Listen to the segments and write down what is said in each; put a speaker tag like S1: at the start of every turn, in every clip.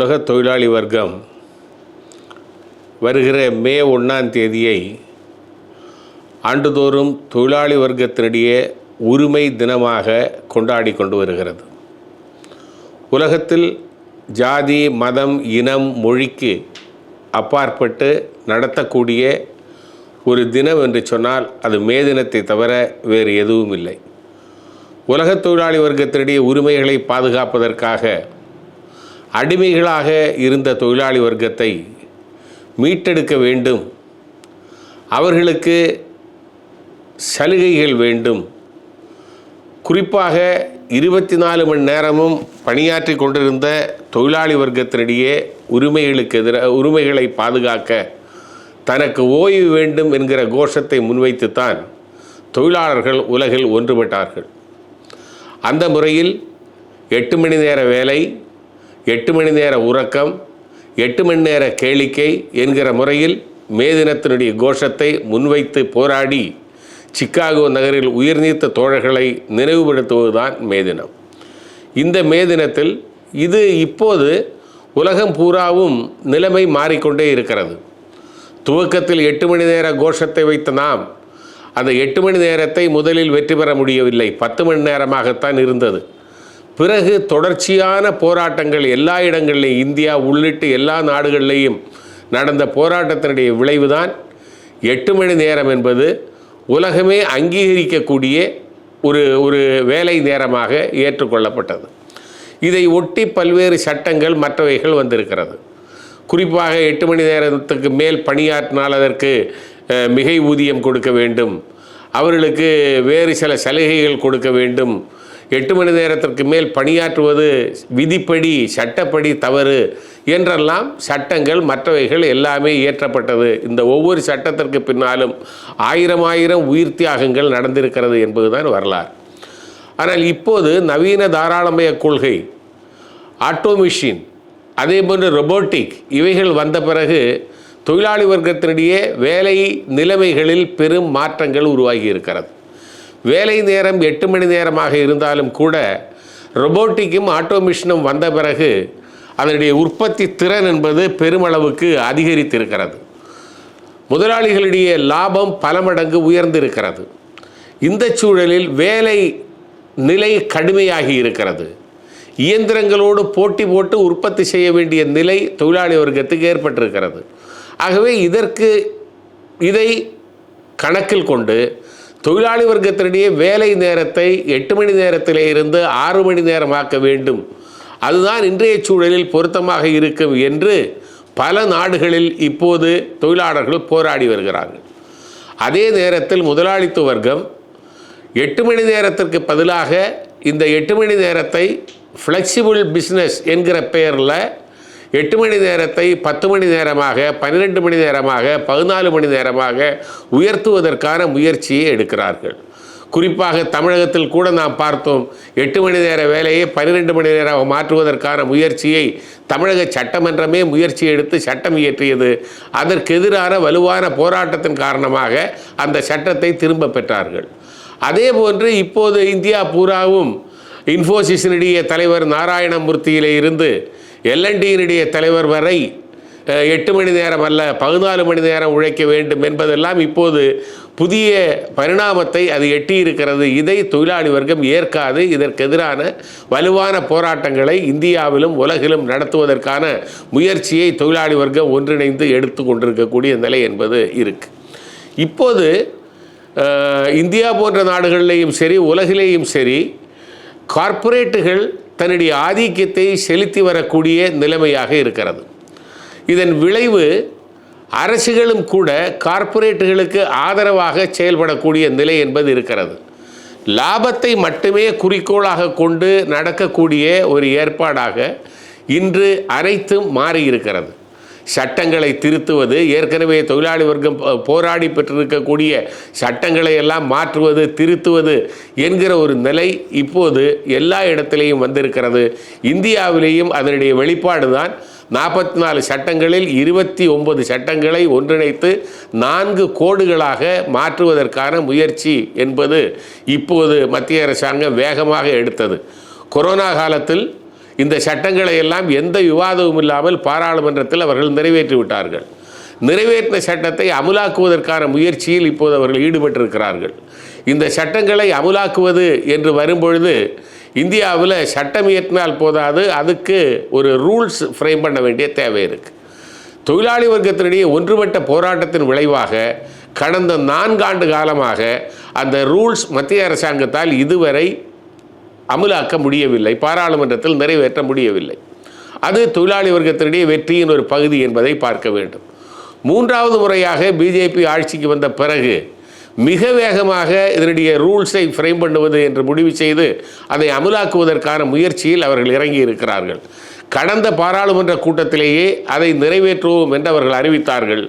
S1: உலக தொழிலாளி வர்க்கம் வருகிற மே ஒன்றாம் தேதியை ஆண்டுதோறும் தொழிலாளி வர்க்கத்தினிடையே உரிமை தினமாக கொண்டாடி கொண்டு வருகிறது. உலகத்தில் ஜாதி மதம் இனம் மொழிக்கு அப்பாற்பட்டு நடத்தக்கூடிய ஒரு தினம் என்று சொன்னால் அது மே தினத்தை தவிர வேறு எதுவும் இல்லை உலகத் தொழிலாளி வர்க்கத்தினுடைய உரிமைகளை பாதுகாப்பதற்காக அடிமைகளாக இருந்த தொழிலாளி வர்க்கத்தை மீட்டெடுக்க வேண்டும். அவர்களுக்கு சலுகைகள் வேண்டும். குறிப்பாக இருபத்தி நாலு மணி நேரமும் பணியாற்றி கொண்டிருந்த தொழிலாளி வர்க்கத்தினிடையே உரிமைகளுக்கு எதிராக உரிமைகளை பாதுகாக்க தனக்கு ஓய்வு வேண்டும் என்கிற கோஷத்தை முன்வைத்துத்தான் தொழிலாளர்கள் உலகில் ஒன்றுபட்டார்கள். அந்த முறையில் எட்டு மணி நேர வேலை எட்டு மணி நேர உறக்கம் எட்டு மணி நேர கேளிக்கை என்கிற முறையில் மே தினத்தினுடைய கோஷத்தை முன்வைத்து போராடி சிக்காகோ நகரில் உயிர்நீத்த தோழர்களை நினைவுபடுத்துவதுதான் மே தினம். இந்த மே தினத்தில் இது இப்போது உலகம் பூராவும் நிலைமை மாறிக்கொண்டே இருக்கிறது. துவக்கத்தில் எட்டு மணி நேர கோஷத்தை வைத்த நாம் அந்த எட்டு மணி நேரத்தை முதலில் வெற்றி பெற முடியவில்லை. பத்து மணி நேரமாகத்தான் இருந்தது. பிறகு தொடர்ச்சியான போராட்டங்கள் எல்லா இடங்களிலும் இந்தியா உள்ளிட்டு எல்லா நாடுகளிலேயும் நடந்த போராட்டத்தினுடைய விளைவுதான் எட்டு மணி நேரம் என்பது உலகமே அங்கீகரிக்கக்கூடிய ஒரு ஒரு வேலை நேரமாக ஏற்றுக்கொள்ளப்பட்டது. இதை ஒட்டி பல்வேறு சட்டங்கள் மற்றவைகள் வந்திருக்கிறது. குறிப்பாக எட்டு மணி நேரத்துக்கு மேல் பணியாற்றினால் அதற்கு மிகை ஊதியம் கொடுக்க வேண்டும். அவர்களுக்கு வேறு சில சலுகைகள் கொடுக்க வேண்டும். எட்டு மணி நேரத்திற்கு மேல் பணியாற்றுவது விதிப்படி சட்டப்படி தவறு என்றெல்லாம் சட்டங்கள் மற்றவைகள் எல்லாமே இயற்றப்பட்டது. இந்த ஒவ்வொரு சட்டத்திற்கு பின்னாலும் ஆயிரம் ஆயிரம் உயிர் தியாகங்கள் நடந்திருக்கிறது என்பதுதான் வரலாறு. ஆனால் இப்போது நவீன தாராளமய கொள்கை ஆட்டோமிஷின் அதே போன்று ரொபோட்டிக் இவைகள் வந்த பிறகு தொழிலாளி வர்க்கத்தினிடையே வேலை நிலைமைகளில் பெரும் மாற்றங்கள் உருவாகி இருக்கிறது. வேலை நேரம் எட்டு மணி நேரமாக இருந்தாலும் கூட ரொபோட்டிக்கும் ஆட்டோமிஷனும் வந்த பிறகு அதனுடைய உற்பத்தி திறன் என்பது பெருமளவுக்கு அதிகரித்திருக்கிறது. முதலாளிகளுடைய லாபம் பல மடங்கு உயர்ந்திருக்கிறது. இந்த சூழலில் வேலை நிலை கடுமையாகி இருக்கிறது. இயந்திரங்களோடு போட்டி போட்டு உற்பத்தி செய்ய வேண்டிய நிலை தொழிலாளி வர்க்கத்துக்கு ஏற்பட்டிருக்கிறது. ஆகவே இதற்கு இதை கணக்கில் கொண்டு தொழிலாளி வர்க்கத்தினிடையே வேலை நேரத்தை எட்டு மணி நேரத்திலே இருந்து ஆறு மணி நேரமாக்க வேண்டும். அதுதான் இன்றைய சூழலில் பொருத்தமாக இருக்கும் என்று பல நாடுகளில் இப்போது தொழிலாளர்கள் போராடி வருகிறார்கள். அதே நேரத்தில் முதலாளித்துவ வர்க்கம் எட்டு மணி நேரத்திற்கு பதிலாக இந்த எட்டு மணி நேரத்தை ஃப்ளெக்சிபிள் பிஸ்னஸ் என்கிற பெயரில் எட்டு மணி நேரத்தை பத்து மணி நேரமாக பன்னிரெண்டு மணி நேரமாக பதினாலு மணி நேரமாக உயர்த்துவதற்கான முயற்சியை எடுக்கிறார்கள். குறிப்பாக தமிழகத்தில் கூட நாம் பார்த்தோம் எட்டு மணி நேர வேலையை பன்னிரெண்டு மணி நேரம் மாற்றுவதற்கான முயற்சியை தமிழக சட்டமன்றமே முயற்சி எடுத்து சட்டம் இயற்றியது. அதற்கு எதிரான வலுவான போராட்டத்தின் காரணமாக அந்த சட்டத்தை திரும்ப பெற்றார்கள். அதே போன்று இப்போது இந்தியா பூராவும் இன்ஃபோசிஸினுடைய தலைவர் நாராயணமூர்த்தியிலே இருந்து எல்என்டியினுடைய தலைவர் வரை எட்டு மணி நேரம் அல்ல பதினாலு மணி நேரம் உழைக்க வேண்டும் என்பதெல்லாம் இப்போது புதிய பரிணாமத்தை அது எட்டியிருக்கிறது. இதை தொழிலாளி வர்க்கம் ஏற்காது. இதற்கு எதிரான வலுவான போராட்டங்களை இந்தியாவிலும் உலகிலும் நடத்துவதற்கான முயற்சியை தொழிலாளி வர்க்கம் ஒன்றிணைந்து எடுத்து கொண்டிருக்கக்கூடிய நிலை என்பது இருக்கு. இப்போது இந்தியா போன்ற நாடுகளிலேயும் சரி உலகிலேயும் சரி கார்ப்பரேட்டுகள் தன்னுடைய ஆதிக்கத்தை செலுத்தி வரக்கூடிய நிலைமையாக இருக்கிறது. இதன் விளைவு அரசுகளும் கூட கார்ப்பரேட்டுகளுக்கு ஆதரவாக செயல்படக்கூடிய நிலை என்பது இருக்கிறது. லாபத்தை மட்டுமே குறிக்கோளாக கொண்டு நடக்கக்கூடிய ஒரு ஏற்பாடாக இன்று அனைத்தும் மாறி இருக்கிறது சட்டங்களை திருத்துவது ஏற்கனவே தொழிலாளி வர்க்கம் போராடி பெற்றிருக்கக்கூடிய சட்டங்களை எல்லாம் மாற்றுவது திருத்துவது என்கிற ஒரு நிலை இப்போது எல்லா இடத்திலையும் வந்திருக்கிறது. இந்தியாவிலேயும் அதனுடைய வெளிப்பாடு தான் நாற்பத்தி நாலு சட்டங்களில் இருபத்தி ஒன்பது சட்டங்களை ஒன்றிணைத்து நான்கு கோடுகளாக மாற்றுவதற்கான முயற்சி என்பது இப்போது மத்திய அரசாங்கம் வேகமாக எடுத்தது. கொரோனா காலத்தில் இந்த சட்டங்களை எல்லாம் எந்த விவாதமும் இல்லாமல் பாராளுமன்றத்தில் அவர்கள் நிறைவேற்றி விட்டார்கள் நிறைவேற்றின சட்டத்தை அமுலாக்குவதற்கான முயற்சியில் இப்போது அவர்கள் ஈடுபட்டிருக்கிறார்கள். இந்த சட்டங்களை அமுலாக்குவது என்று வரும்பொழுது இந்தியாவில் சட்டம் இயற்றினால் போதாது அதுக்கு ஒரு ரூல்ஸ் ஃப்ரேம் பண்ண வேண்டிய தேவை இருக்குது தொழிலாளி வர்க்கத்தினிடையே ஒன்றுபட்ட போராட்டத்தின் விளைவாக கடந்த நான்காண்டு காலமாக அந்த ரூல்ஸ் மத்திய அரசாங்கத்தால் இதுவரை அமுலாக்க முடியவில்லை. பாராளுமன்றத்தில் நிறைவேற்ற முடியவில்லை. அது தொழிலாளி வர்க்கத்தினிடையே வெற்றியின் ஒரு பகுதி என்பதை பார்க்க வேண்டும். மூன்றாவது முறையாக பிஜேபி ஆட்சிக்கு வந்த பிறகு மிக வேகமாக இதனுடைய ரூல்ஸை ஃப்ரேம் பண்ணுவது என்று முடிவு செய்து அதை அமுலாக்குவதற்கான முயற்சியில் அவர்கள் இறங்கி இருக்கிறார்கள் கடந்த பாராளுமன்ற கூட்டத்திலேயே அதை நிறைவேற்றுவோம் என்று அவர்கள் அறிவித்தார்கள்.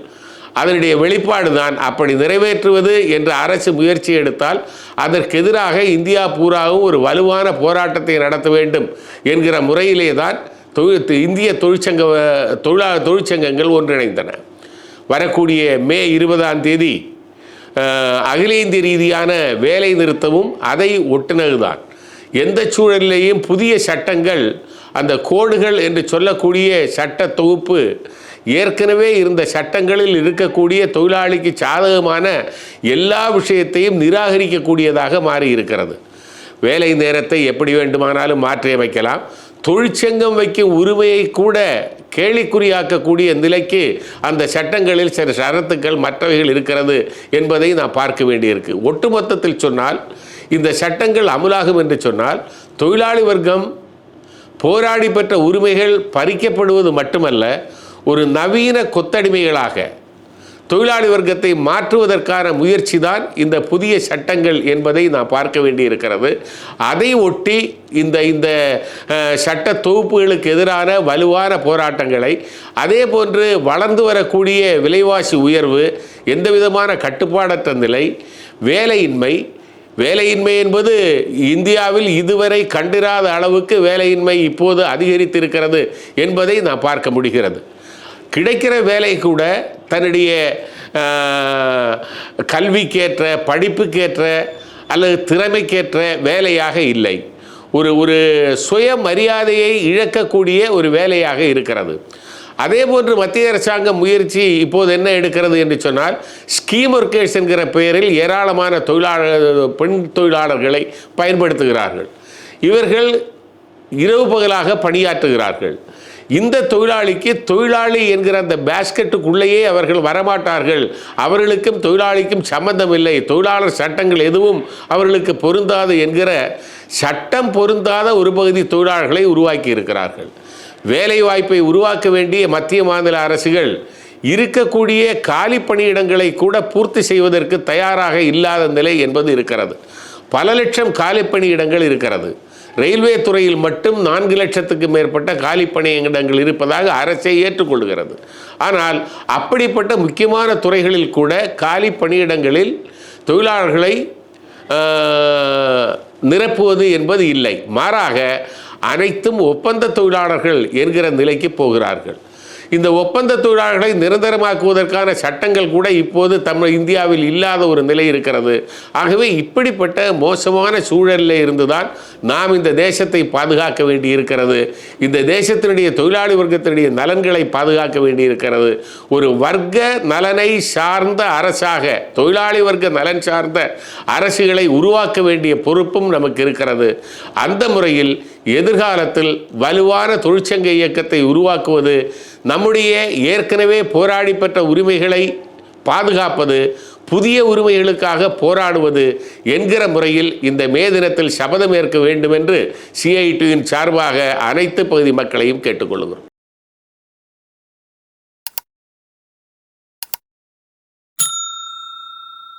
S1: அதனுடைய வெளிப்பாடு தான் அப்படி நிறைவேற்றுவது என்று அரசு முயற்சி எடுத்தால் அதற்கு எதிராக இந்தியா பூராவும் ஒரு வலுவான போராட்டத்தை நடத்த வேண்டும் என்கிற முறையிலே தான் தொழில் இந்திய தொழிற்சங்க தொழிலா தொழிற்சங்கங்கள் ஒன்றிணைந்தன. வரக்கூடிய மே இருபதாம் தேதி அகில இந்திய ரீதியான வேலை நிறுத்தமும் அதை ஒட்டுனதுதான். எந்த சூழலிலேயும் புதிய சட்டங்கள் அந்த கோடுகள் என்று சொல்லக்கூடிய சட்ட தொகுப்பு ஏற்கனவே இருந்த சட்டங்களில் இருக்கக்கூடிய தொழிலாளிக்கு சாதகமான எல்லா விஷயத்தையும் நிராகரிக்கக்கூடியதாக மாறி இருக்கிறது வேலை நேரத்தை எப்படி வேண்டுமானாலும் மாற்றியமைக்கலாம். தொழிற்சங்கம் வைக்கும் உரிமையை கூட கேலிக்குறியாக்கக்கூடிய நிலைக்கு அந்த சட்டங்களில் சில ஷரத்துக்கள் மற்றவைகள் இருக்கிறது என்பதை நான் பார்க்க வேண்டியிருக்கு. ஒட்டுமொத்தத்தில் சொன்னால் இந்த சட்டங்கள் அமுலாகும் என்று சொன்னால் தொழிலாளி வர்க்கம் போராடி பெற்ற உரிமைகள் பறிக்கப்படுவது மட்டுமல்ல ஒரு நவீன கொத்தடிமைகளாக தொழிலாளி வர்க்கத்தை மாற்றுவதற்கான முயற்சி தான் இந்த புதிய சட்டங்கள் என்பதை நாம் பார்க்க வேண்டியிருக்கிறது. அதை ஒட்டி இந்த இந்த சட்ட தொகுப்புகளுக்கு எதிரான வலுவான போராட்டங்களை அதே போன்று வளர்ந்து வரக்கூடிய விலைவாசி உயர்வு எந்த விதமான கட்டுப்பாடற்ற நிலை வேலையின்மை வேலையின்மை என்பது இந்தியாவில் இதுவரை கண்டிராத அளவுக்கு வேலையின்மை இப்போது அதிகரித்திருக்கிறது என்பதை நாம் பார்க்க முடிகிறது. கிடைக்கிற வேலை கூட தன்னுடைய கல்விக்கேற்ற படிப்புக்கேற்ற அல்லது திறமைக்கேற்ற வேலையாக இல்லை. ஒரு ஒரு சுயமரியாதையை இழக்கக்கூடிய ஒரு வேலையாக இருக்கிறது. அதே போன்று மத்திய அரசாங்கம் முயற்சி இப்போது என்ன எடுக்கிறது என்று சொன்னால் ஸ்கீம் ஒர்க்கர்ஸ் என்கிற பெயரில் ஏராளமான தொழிலாளர் பெண் தொழிலாளர்களை பயன்படுத்துகிறார்கள். இவர்கள் இரவு பகலாக பணியாற்றுகிறார்கள். இந்த தொழிலாளிக்கு தொழிலாளி என்கிற அந்த பேஸ்கெட்டுக்குள்ளேயே அவர்கள் வரமாட்டார்கள். அவர்களுக்கும் தொழிலாளிக்கும் சம்பந்தம் இல்லை தொழிலாளர் சட்டங்கள் எதுவும் அவர்களுக்கு பொருந்தாது என்கிற சட்டம் பொருந்தாத ஒரு பகுதி தொழிலாளர்களை உருவாக்கி இருக்கிறார்கள் வேலை வாய்ப்பை உருவாக்க வேண்டிய மத்திய மாநில அரசுகள் இருக்கக்கூடிய காலி பணியிடங்களை கூட பூர்த்தி செய்வதற்கு தயாராக இல்லாத நிலை என்பது இருக்கிறது. பல லட்சம் காலிப்பணி இடங்கள் இருக்கிறது. ரயில்வே துறையில் மட்டும் நான்கு லட்சத்துக்கு மேற்பட்ட காலி இருப்பதாக அரசே ஏற்றுக்கொள்கிறது. ஆனால் அப்படிப்பட்ட முக்கியமான துறைகளில் கூட காலி பணியிடங்களில் தொழிலாளர்களை நிரப்புவது என்பது இல்லை. மாறாக அனைத்தும் ஒப்பந்த தொழிலாளர்கள் என்கிற நிலைக்கு போகிறார்கள். இந்த ஒப்பந்த தொழிலாளர்களை நிரந்தரமாக்குவதற்கான சட்டங்கள் கூட இப்போது தமிழ் இந்தியாவில் இல்லாத ஒரு நிலை இருக்கிறது. ஆகவே இப்படிப்பட்ட மோசமான சூழலில் இருந்துதான் நாம் இந்த தேசத்தை பாதுகாக்க வேண்டி இருக்கிறது இந்த தேசத்தினுடைய தொழிலாளி வர்க்கத்தினுடைய நலன்களை பாதுகாக்க வேண்டி இருக்கிறது ஒரு வர்க்க நலனை சார்ந்த அரசாக தொழிலாளி வர்க்க நலன் சார்ந்த அரசுகளை உருவாக்க வேண்டிய பொறுப்பும் நமக்கு இருக்கிறது. அந்த முறையில் எதிர்காலத்தில் வலுவான தொழிற்சங்க இயக்கத்தை உருவாக்குவது நம்முடைய ஏற்கனவே போராடி பெற்ற உரிமைகளை பாதுகாப்பது புதிய உரிமைகளுக்காக போராடுவது என்கிற முறையில் இந்த மே தினத்தில் சபதம் ஏற்க வேண்டும் என்று சிஐடியின் சார்பாக அனைத்து பகுதி மக்களையும் கேட்டுக்கொள்கிறோம்.